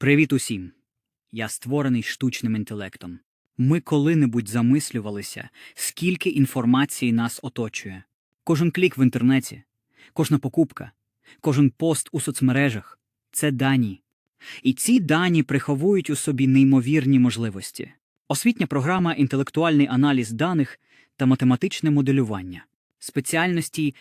Привіт усім! Я створений штучним інтелектом. Ми коли-небудь замислювалися, скільки інформації нас оточує. Кожен клік в інтернеті, кожна покупка, кожен пост у соцмережах це дані. І ці дані приховують у собі неймовірні можливості. Освітня програма інтелектуальний аналіз даних та математичне моделювання, спеціальності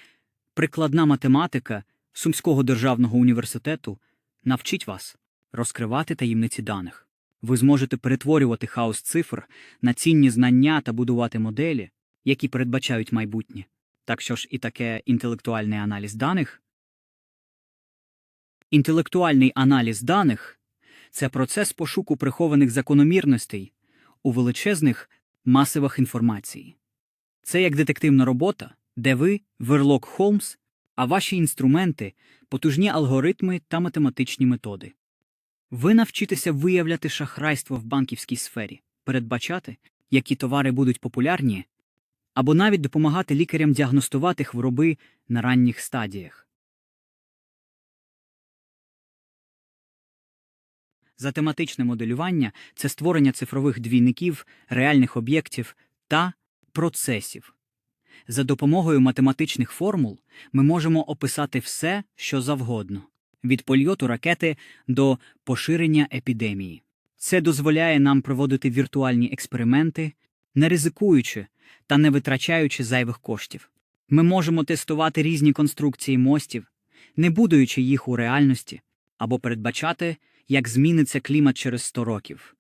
прикладна математика Сумського державного університету навчить вас розкривати таємниці даних. Ви зможете перетворювати хаос цифр на цінні знання та будувати моделі, які передбачають майбутнє. Так що ж і таке інтелектуальний аналіз даних? Інтелектуальний аналіз даних це процес пошуку прихованих закономірностей у величезних масивах інформації. Це як детективна робота, де ви Верлок Холмс, а ваші інструменти потужні алгоритми та математичні методи. Ви навчитеся виявляти шахрайство в банківській сфері, передбачати, які товари будуть популярні, або навіть допомагати лікарям діагностувати хвороби на ранніх стадіях. Затематичне моделювання це створення цифрових двійників, реальних об'єктів та процесів. За допомогою математичних формул ми можемо описати все, що завгодно від польоту ракети до поширення епідемії. Це дозволяє нам проводити віртуальні експерименти, не ризикуючи та не витрачаючи зайвих коштів. Ми можемо тестувати різні конструкції мостів, не будуючи їх у реальності, або передбачати, як зміниться клімат через 100 років.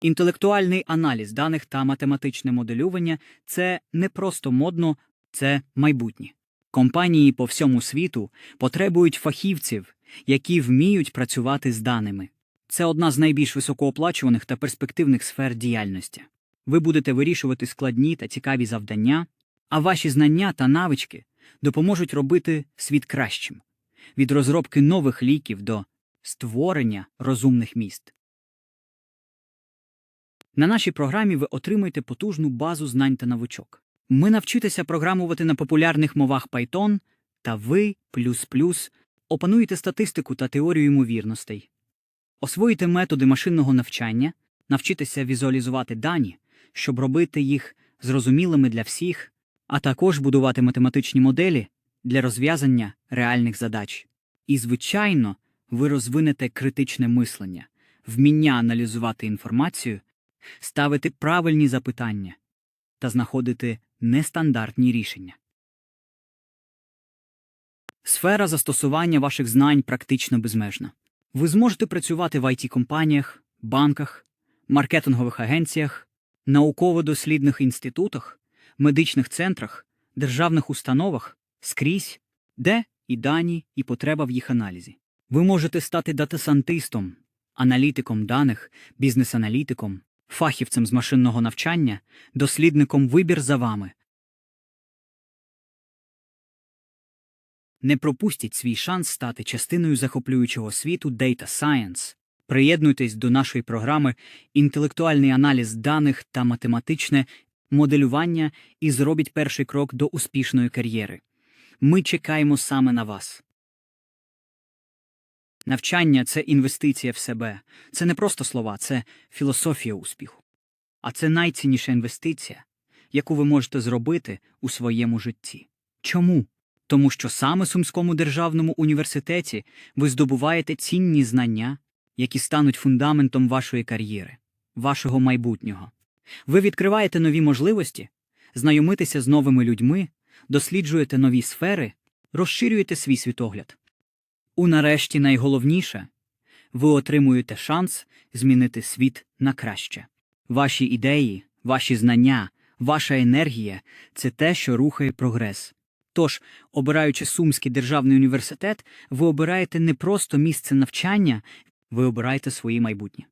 Інтелектуальний аналіз даних та математичне моделювання це не просто модно, це майбутнє. Компанії по всьому світу потребують фахівців, які вміють працювати з даними. Це одна з найбільш високооплачуваних та перспективних сфер діяльності. Ви будете вирішувати складні та цікаві завдання, а ваші знання та навички допоможуть робити світ кращим від розробки нових ліків до створення розумних міст. На нашій програмі ви отримуєте потужну базу знань та навичок. Ми навчитеся програмувати на популярних мовах Python та ви опануєте статистику та теорію ймовірностей, освоїте методи машинного навчання, навчитеся візуалізувати дані, щоб робити їх зрозумілими для всіх, а також будувати математичні моделі для розв'язання реальних задач. І, звичайно, ви розвинете критичне мислення, вміння аналізувати інформацію, ставити правильні запитання та знаходити нестандартні рішення. Сфера застосування ваших знань практично безмежна. Ви зможете працювати в it компаніях, банках, маркетингових агенціях, науково-дослідних інститутах, медичних центрах, державних установах скрізь, де і дані, і потреба в їх аналізі. Ви можете стати датасантистом, аналітиком даних, бізнес-аналітиком, фахівцем з машинного навчання, дослідником вибір за вами. Не пропустіть свій шанс стати частиною захоплюючого світу Data Science. Приєднуйтесь до нашої програми інтелектуальний аналіз даних та математичне моделювання і зробіть перший крок до успішної кар'єри. Ми чекаємо саме на вас. Навчання це інвестиція в себе. Це не просто слова, це філософія успіху. А це найцінніша інвестиція, яку ви можете зробити у своєму житті. Чому? Тому що саме Сумському державному університеті ви здобуваєте цінні знання, які стануть фундаментом вашої кар'єри, вашого майбутнього. Ви відкриваєте нові можливості, знайомитеся з новими людьми, досліджуєте нові сфери, розширюєте свій світогляд. У нарешті найголовніше ви отримуєте шанс змінити світ на краще. Ваші ідеї, ваші знання, ваша енергія це те, що рухає прогрес. Тож, обираючи Сумський державний університет, ви обираєте не просто місце навчання, ви обираєте своє майбутнє.